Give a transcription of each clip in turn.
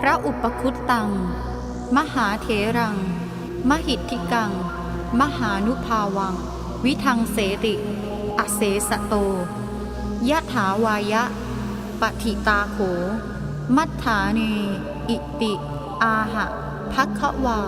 พระอุปคุตตัง มหาเถรัง มหิทธิกัง มหานุภาวัง วิทังเสติ อเสสโต ยะถาวายะปฏิตาโข มัฏฐาเนอิติ อาหะ พักควา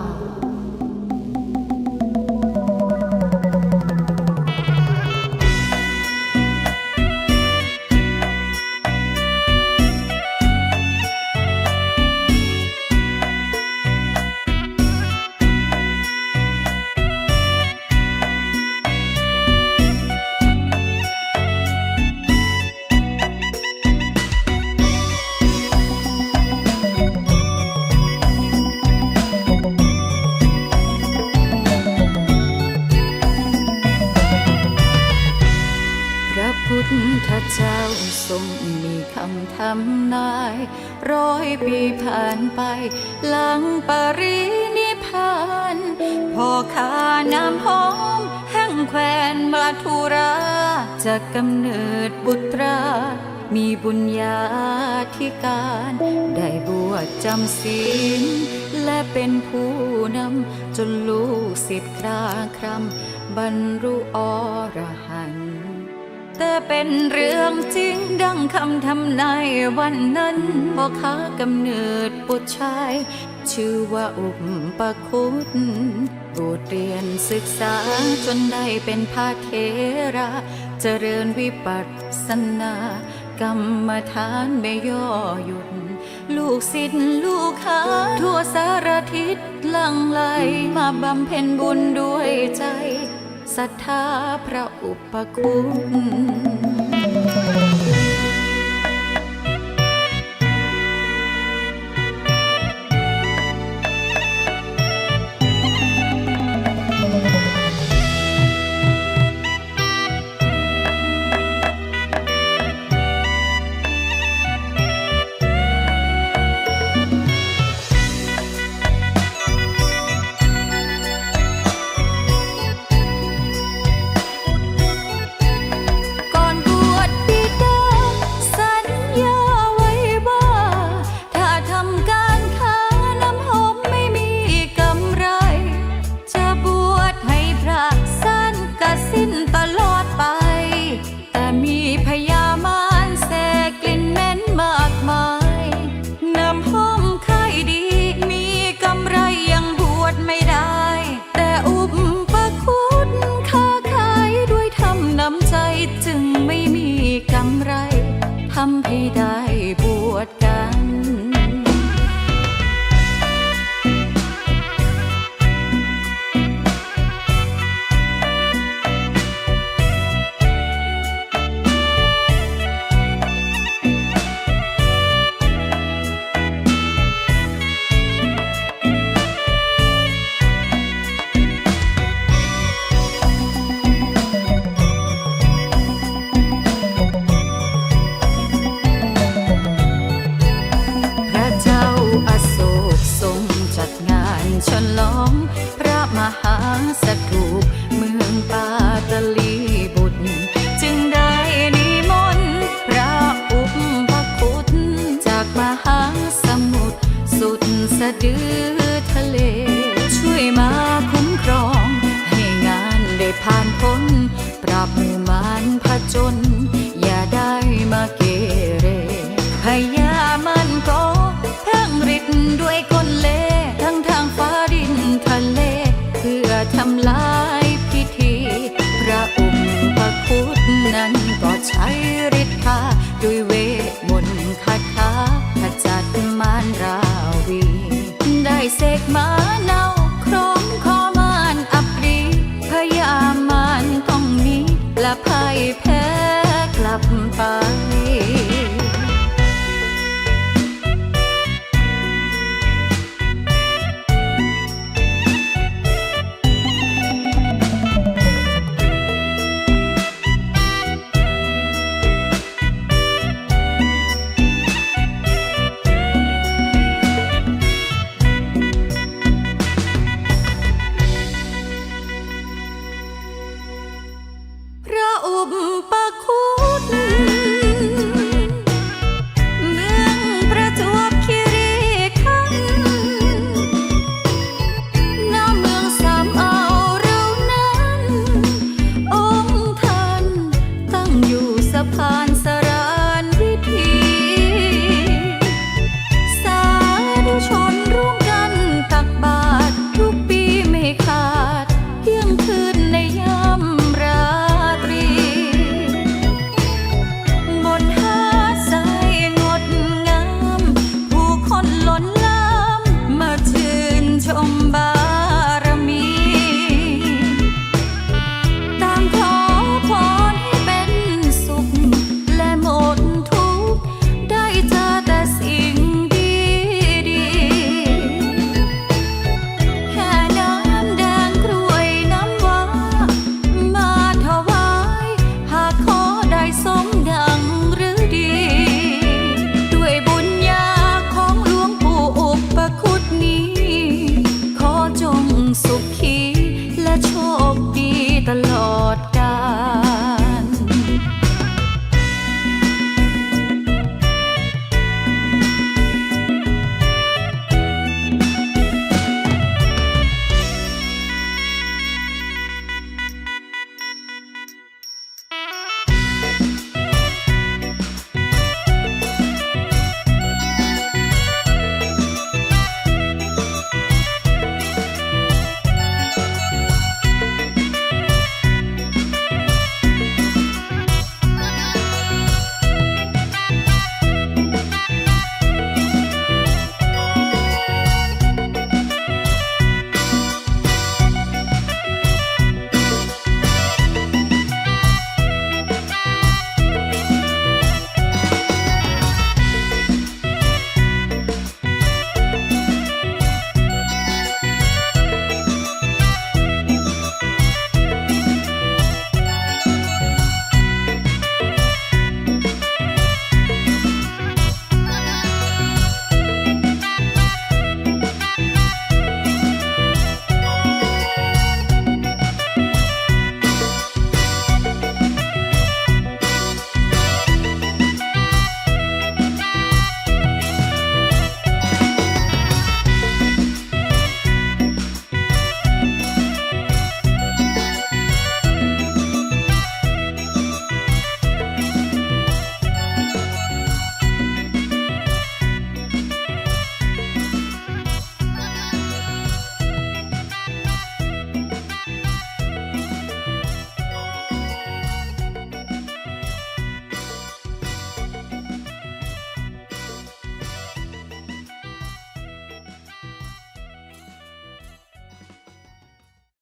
ทำนาย ร้อยปีผ่านไป หลังปรินิพานพ่อขาน้ำหอม แห่งแควนมาทุราจะกำเนิดบุตรา มีบุญญาธิการ ได้บวชจำศีลและเป็นผู้นำจนลูกศิษย์คราครำบรรลุอรหันต์ แต่เป็นเรื่องจริงดังคำทำนายวันนั้นพ่อค้ากำเนิดบุชาย ชื่อว่าอุปคุตบวชเรียนศึกษาจนได้เป็นพระเทระเจริญวิปัสสนากรรมฐานไม่ย่อหยุด ลูกศิษย์ลูกหาทั่วสารทิศลังไหลมาบำเพ็ญบุญด้วยใจ ศรัทธาพระอุปคุณะดือทะเล ช่วยมาคุ้มครอง ให้งานได้ผ่านพ้น ปราบมือมานผจญอย่าได้มาเกเร พยามันก็เพ่งริดด้วยคนเล ทั้งทางฟ้าดินทะเล เพื่อทำลาย I xét má nắng so cute.